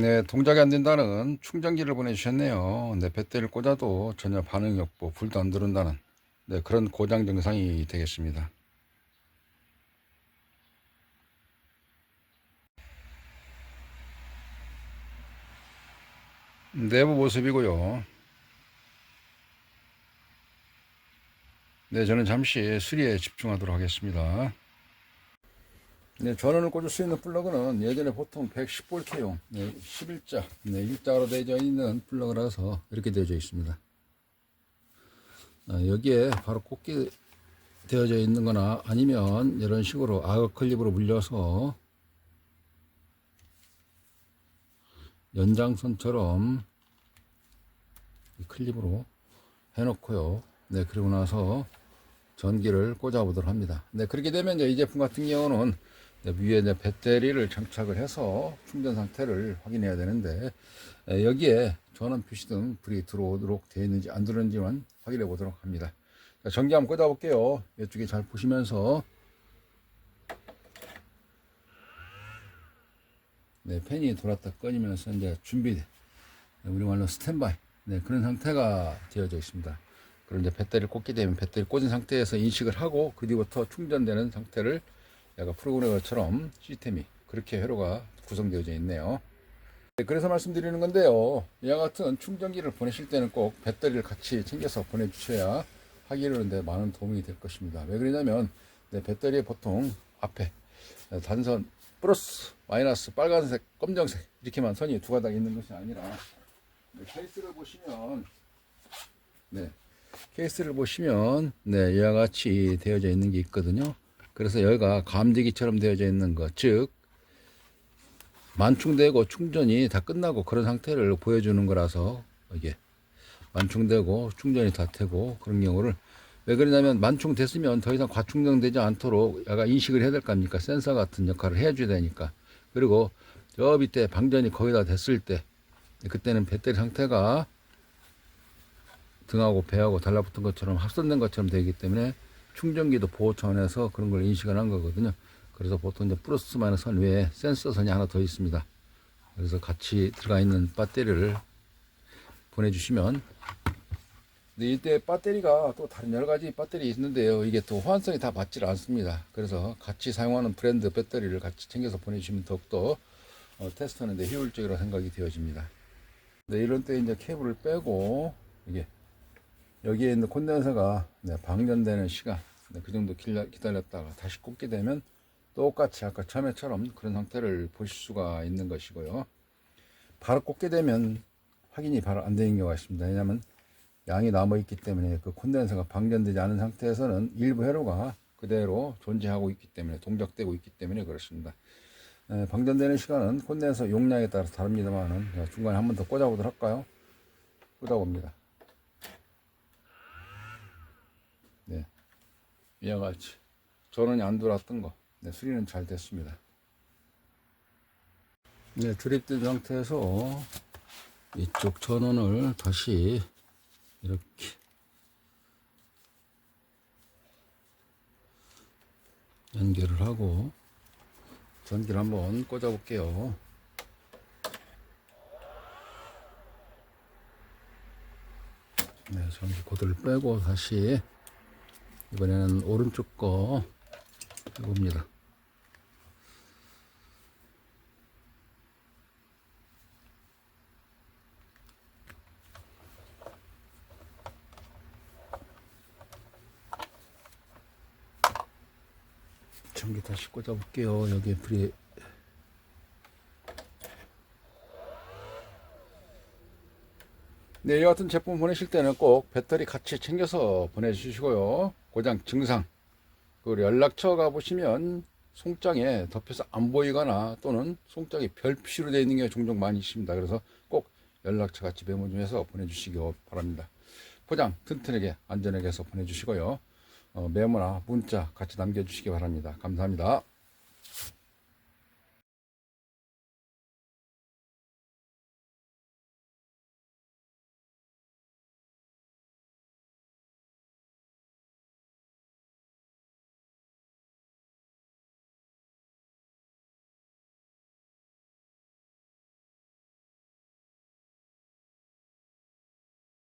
네, 동작이 안 된다는 충전기를 보내주셨네요. 네, 배터리를 꽂아도 전혀 반응이 없고 불도 안 들어온다는 네, 그런 고장 증상이 되겠습니다. 내부 모습이고요. 네, 저는 잠시 수리에 집중하도록 하겠습니다. 네, 전원을 꽂을 수 있는 플러그는 예전에 보통 110V용 네, 11자, 네, 일자로 되어 있는 플러그라서 이렇게 되어져 있습니다. 아, 여기에 바로 꽂게 되어져 있는 거나 아니면 이런 식으로 악어 클립으로 물려서 연장선처럼 이 클립으로 해놓고요. 네, 그리고 나서 전기를 꽂아 보도록 합니다. 네, 그렇게 되면 이제 이 제품 같은 경우는 네, 위에 이제 배터리를 장착을 해서 충전 상태를 확인해야 되는데 에, 여기에 전원 표시 등 불이 들어오도록 되어 있는지 안 들어오는지만 확인해 보도록 합니다. 자, 전기 한번 꽂아 볼게요. 이쪽에 잘 보시면서 네, 팬이 돌았다 꺼지면서 이제 준비, 우리 말로 스탠바이, 네, 그런 상태가 되어져 있습니다. 이제 배터리를 꽂게 되면 배터리 꽂은 상태에서 인식을 하고 그 뒤부터 충전되는 상태를 약간 프로그래머처럼 시스템이 그렇게 회로가 구성되어져 있네요. 네, 그래서 말씀드리는 건데요. 이와 같은 충전기를 보내실 때는 꼭 배터리를 같이 챙겨서 보내주셔야 하기로는데 많은 도움이 될 것입니다. 왜 그러냐면 네, 배터리에 보통 앞에 네, 단선 플러스, 마이너스, 빨간색, 검정색 이렇게만 선이 두 가닥 있는 것이 아니라 네, 케이스를 보시면 네, 케이스를 보시면 네, 이와 같이 되어져 있는 게 있거든요. 그래서 여기가 감지기처럼 되어져 있는 것, 즉 만충되고 충전이 다 끝나고 그런 상태를 보여주는 거라서 이게 만충되고 충전이 다 되고 그런 경우를 왜 그러냐면 만충됐으면 더 이상 과충전되지 않도록 약간 인식을 해야 될 거 아닙니까? 센서 같은 역할을 해줘야 되니까. 그리고 저 밑에 방전이 거의 다 됐을 때 그때는 배터리 상태가 등하고 배하고 달라붙은 것처럼 합선된 것처럼 되기 때문에 충전기도 보호 차원에서 그런 걸 인식을 한 거거든요. 그래서 보통 이제 플러스 마이너스 선 외에 센서 선이 하나 더 있습니다. 그래서 같이 들어가 있는 배터리를 보내주시면 근데 이때 배터리가 또 다른 여러 가지 배터리 있는데요. 이게 또 호환성이 다 맞질 않습니다. 그래서 같이 사용하는 브랜드 배터리를 같이 챙겨서 보내주시면 더욱더 어, 테스트하는데 효율적이라고 생각이 되어집니다. 네, 이런 때 이제 케이블을 빼고 이게 여기에 있는 콘덴서가 네, 방전되는 시간 네, 그 정도 기다- 기다렸다가 다시 꽂게 되면 똑같이 아까 처음에처럼 그런 상태를 보실 수가 있는 것이고요. 바로 꽂게 되면 확인이 바로 안 되는 경우가 있습니다. 왜냐하면 양이 남아 있기 때문에 그 콘덴서가 방전되지 않은 상태에서는 일부 회로가 그대로 존재하고 있기 때문에 동작되고 있기 때문에 그렇습니다. 에, 방전되는 시간은 콘덴서 용량에 따라서 다릅니다만은 제가 중간에 한 번 더 꽂아보도록 할까요? 꽂아봅니다. 네, 이와 같이 전원이 안 들어왔던 거, 네, 수리는 잘 됐습니다. 네, 조립된 상태에서 이쪽 전원을 다시 이렇게 연결을 하고 전기를 한번 꽂아 볼게요. 네, 전기 코드를 빼고 다시 이번에는 오른쪽 거 해봅니다. 전기 다시 꽂아 볼게요. 여기 불이 네, 이 같은 제품 보내실 때는 꼭 배터리 같이 챙겨서 보내주시고요. 고장 증상, 그리고 연락처 가보시면 송장에 덮여서 안 보이거나 또는 송장이 별표시로 되어 있는 게 종종 많이 있습니다. 그래서 꼭 연락처 같이 메모 좀 해서 보내주시기 바랍니다. 포장 튼튼하게 안전하게 해서 보내주시고요. 어, 메모나 문자 같이 남겨주시기 바랍니다. 감사합니다.